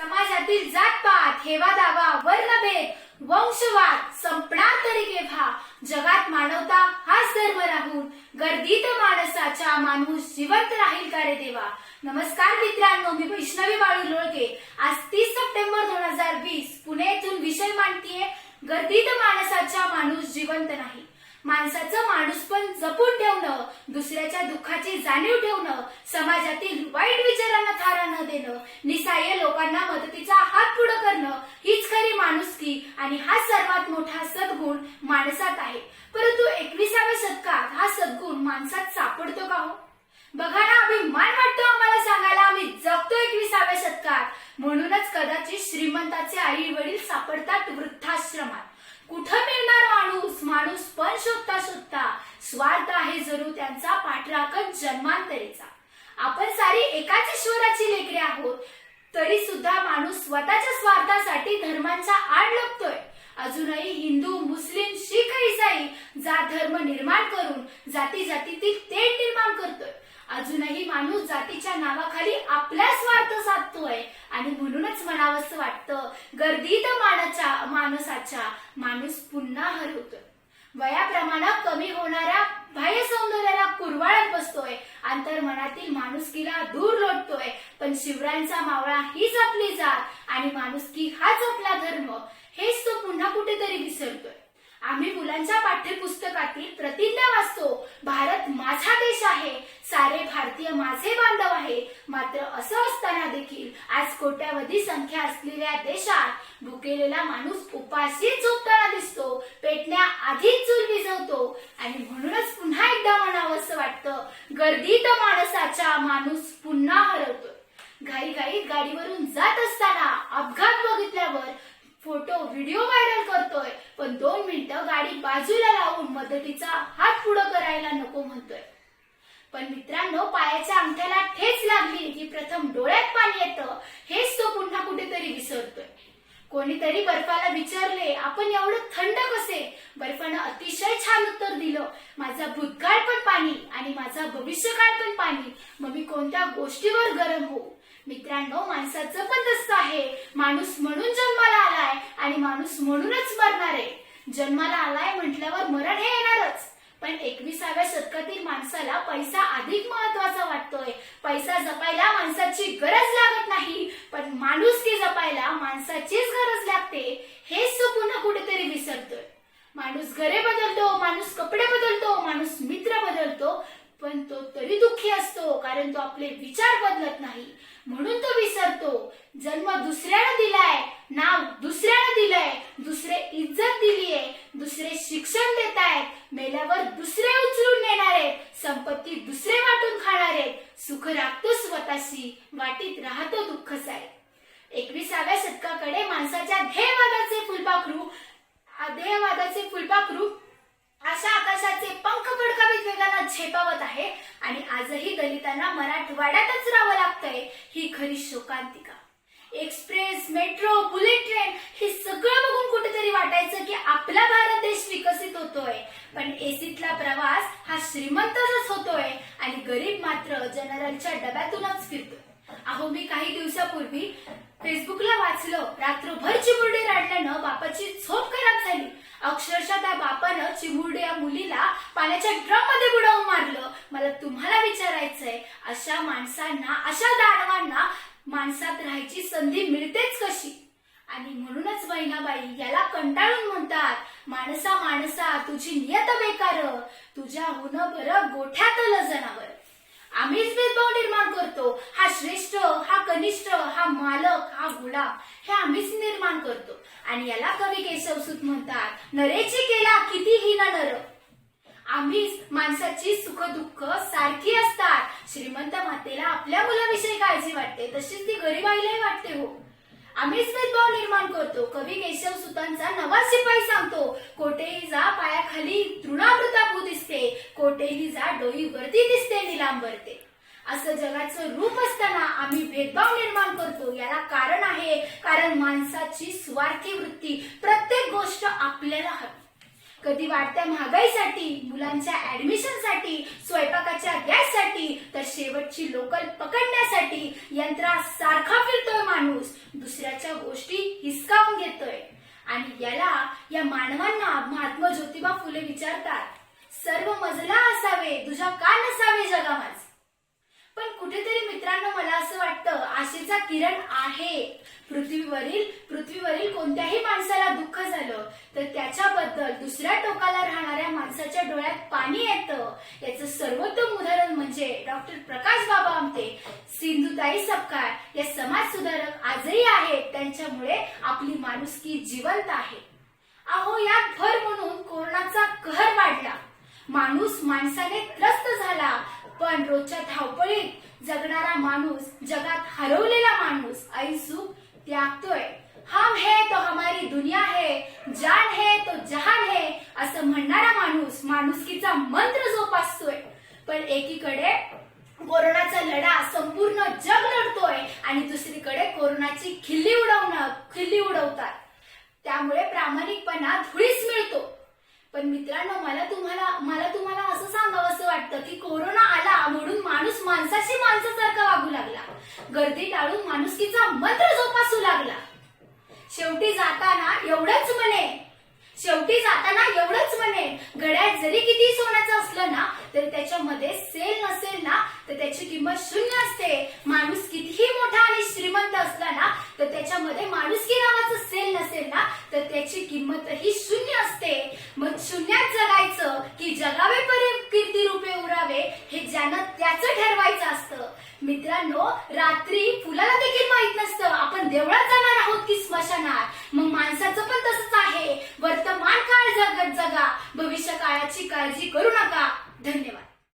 समाजातील जातपात हेवा दावा वर्णभेद वंशवाद संपणार तरी केव्हा? जगात मानवता हाच धर्म राहून गर्दीत माणसाच्या माणूस जिवंत राहील का रे देवा? नमस्कार मित्रांनो मी वैष्णवी बाळू लोळके. आज तीस सप्टेंबर दोन हजार वीस पुणे येथून विषय मांडतीये गर्दीत माणसाच्या माणूस जिवंत नाही. माणसाचं माणूसपण जपून ठेवणं दुसऱ्याच्या दुःखाची जाणीव ठेवणं समाजातील वाईट विचारांना थारा न देणं निसाय लोकांना मदतीचा हात पुढं करणं हीच खरी माणुसकी आणि हा सर्वात मोठा सद्गुण माणसात आहे. परंतु एकविसाव्या शतकात हा सद्गुण माणसात सापडतो का हो? बघा ना अभिमान वाटतो आम्हाला सांगायला आम्ही जगतो एकविसाव्या शतकात म्हणूनच कदाचित श्रीमंताचे आई वडील सापडतात वृद्धाश्रमात कुठं मिळणार माणूस माणूस पण शोधता शोधता स्वार्थ त्यांचा पाठराखत जन्मांतरेचा. आपण सारी एकाच ईश्वराची लेकरे आहोत तरी सुद्धा माणूस स्वतःच्या स्वार्थासाठी धर्मांचा आड लपतोय. अजूनही हिंदू मुस्लिम शीख इसाई जात धर्म निर्माण करून जाती जातीतील तेढ निर्माण करतोय. अजूनही माणूस जातीच्या नावाखाली आपला स्वार्थ साधतोय आणि म्हणूनच म्हणावंसं वाटतं गर्दीत मानाच्या माणसाच्या माणूस पुन्हा हरवतोय वयाप्रमाणे कमी होणाऱ्या बाह्य सौंदर्याला कुरवाळत बसतोय. अंतर्मनातील माणुसकीला दूर लोटतोय. पण शिवरायांचा मावळा हीच आपली जात आणि माणुसकी हाच आपला धर्म. हेच तो पुन्हा कुठेतरी विसरतोय. आम्ही मुलांच्या पाठ्यपुस्तकातील प्रतिज्ञा वाचतो. भारत माझा देश आहे. सारे भारतीय माझे बांधव आहे. मात्र असं असताना देखील आज कोट्यावधी संख्या असलेल्या देशात भुकेलेला माणूस उपाशी झोपताना दिसतो. पेटण्या आधीच चूल विजवतो आणि म्हणूनच पुन्हा एकदा म्हणावं असं वाटतं गर्दीत माणसाच्या माणूस पुन्हा हरवतोय. घाई घाईत गाडीवरून जात असताना अपघात बघितल्यावर फोटो व्हिडिओ व्हायरल करतोय. पण दोन मिनिटं गाडी बाजूला लावून मदतीचा हात पुढं करायला नको म्हणतोय. पण मित्रांनो पायाच्या अंगठ्याला ठेच लागली की प्रथम डोळ्यात पाणी येतं. हेच तो पुन्हा कुठेतरी विसरतोय. कोणीतरी बर्फाला विचारले आपण एवढं थंड कसे? बर्फानं अतिशय छान उत्तर दिलं माझा भूतकाळ पण पाणी आणि माझा भविष्यकाळ पण पाणी. मग मी कोणत्या गोष्टीवर गरम होऊ? मित्रांनो माणसाचं पण तसं आहे. माणूस म्हणून जन्म माणूस म्हणूनच मरणार आहे. जन्माला आलाय म्हटल्यावर मरण हे येणारच. पण एकविसाव्या शतकातील माणसाला पैसा अधिक महत्त्वाचा वाटतोय. पैसा जपायला माणसाची गरज लागत नाही. पण माणूस की जपायला माणसाचीच गरज लागते. हे तो पुन्हा कुठेतरी विसरतोय. माणूस घरे बदलतो माणूस कपडे बदलतो माणूस मित्र बदलतो पण तो तरी दुःखी असतो कारण तो आपले विचार बदलत नाही. म्हणून तो विसरतो. जन्म दुसऱ्यानं दिलाय नाव दुसऱ्याला दिलंय. दुसरे इज्जत दिलीये. दुसरे शिक्षण देत आहेत मेल्यावर दुसरे उचलून नेणार. आहेत संपत्ती दुसरे वाटून खाणार. आहेत सुख राखतो स्वतःशी. वाटीत राहतो दुःख साहेब एकविसाव्या शतकाकडे माणसाच्या ध्येयवादाचे फुलपाखरू ध्येयवादाचे फुलपाखरू अशा आकाशाचे पंख फडकावीत वेगाला झेपावत आहे. आणि आजही दलितांना मराठवाड्यातच राहावं लागतंय. ही खरी शोकांतिका. एक्सप्रेस मेट्रो बुलेट ट्रेन हे सगळं बघून कुठेतरी वाटायचं की आपला भारत देश विकसित होतोय. पण एसीतला प्रवास हा श्रीमंतच होतोय आणि गरीब मात्र जनरलच्या डब्यातूनच फिरतोय. अहो मी काही दिवसापूर्वी फेसबुकला वाचलं. रात्रभर चिमुरडे राडल्यानं बापाची झोप खराब झाली. अक्षरशः त्या बापानं चिमुरडे या मुलीला पाण्याच्या ड्रममध्ये बुडवून मारलं. मला तुम्हाला विचारायचंय अशा माणसांना अशा दानवांना माणसात राहायची संधी मिळतेच कशी? आणि म्हणूनच बहिणाबाई याला कंटाळून म्हणतात माणसा माणसा तुझी नियत बेकार तुझ्या तुझ्याहून बरं गोठ्यातलं जनावर आम्हीच भेदभाव निर्माण करतो. हा श्रेष्ठ हा कनिष्ठ हा मालक हा गुलाम हे आम्हीच निर्माण करतो. आणि याला कवी केशवसूत म्हणतात नरेची केला कितीही ना नर. आम्हीच माणसाची सुख दुःख सारखी असतात. श्रीमंत मातेला आपल्या मुलाविषयी काळजी वाटते तशीच ती गरीब आईलाही वाटते हो. आम्हीच भेदभाव निर्माण करतो. कवी केशव सुतांचा नवा शिपाई सांगतो कोठेही जा पायाखाली तृणामृता दिसते कोठेही जा डोईवरती दिसते निलांबरते असं जगाचं रूप असताना आम्ही भेदभाव निर्माण करतो. याला कारण आहे कारण माणसाची स्वार्थी वृत्ती प्रत्येक गोष्ट आपल्याला हवी. कधी वाढत्या महागाईसाठी मुलांच्या ऍडमिशनसाठी स्वयंपाकाच्या गॅससाठी तर शेवटची लोकल पकडण्यासाठी यंत्रा सारखा फिरतोय माणूस. दुसऱ्याच्या गोष्टी हिसकावून घेतोय. आणि याला या मानवांना महात्मा ज्योतिबा फुले विचारतात सर्व मजला असावे तुझ्या का नसावे जगामाज पण कुठेतरी मित्रांनो मला असं वाटतं आशेचा किरण आहे. पृथ्वीवरील पृथ्वीवरील कोणत्याही माणसाला दुःख झालं तर त्याच्याबद्दल दुसऱ्या टोकाला राहणाऱ्या माणसाच्या डोळ्यात पाणी येतं. याचं सर्वोत्तम उदाहरण म्हणजे डॉक्टर प्रकाश बाबा आमटे सिंधुताई सपकाळ. या समाज सुधारक आजही आहेत. त्यांच्यामुळे आपली माणुसकी जिवंत आहे. अहो यात भर म्हणून कोरोनाचा कहर वाढला. माणूस माणसाने त्रस्त झाला. पण रोजच्या धावपळीत जगणारा माणूस जगात हरवलेला माणूस आई सुख त्यागतोय. हम है तो हमारी दुनिया है जान है तो जहान है असं म्हणणारा माणूस माणुसकीचा मंत्र जोपासतोय. पण एकीकडे कोरोनाचा लढा संपूर्ण जग लढतोय आणि दुसरीकडे कोरोनाची खिल्ली उडवणं खिल्ली उडवतात. त्यामुळे प्रामाणिकपणा धुळीस मिळतो. पण मित्रांनो मला तुम्हाला मला तुम्हाला असं सांगावं असं वाटतं की कोरोना आला म्हणून माणूस माणसाशी माणसासारखा वागू लागला. गर्दी टाळून माणुसकीचा मंत्र जोपासू लागला. शेवटी जाताना एवढंच म्हणे. शेवटी जाताना एवढंच म्हणे. घड्याळ जरी किती सोन्याचं असलं ना तर त्याच्यामध्ये सेल नसेल ना तर त्याची किंमत शून्य असते. माणूस किती मोठा आणि श्रीमंत असला ना तर त्याच्यामध्ये माणुसकी नावाचं सेल नसेल ना तर त्याची किंमतही शून्य असते मग शून्यात जगायचं की जगावे परे कीर्ती रूपे उरावे हे ज्यानं त्याचं ठरवायचं असतं मित्रांनो रात्री फुलाला देखील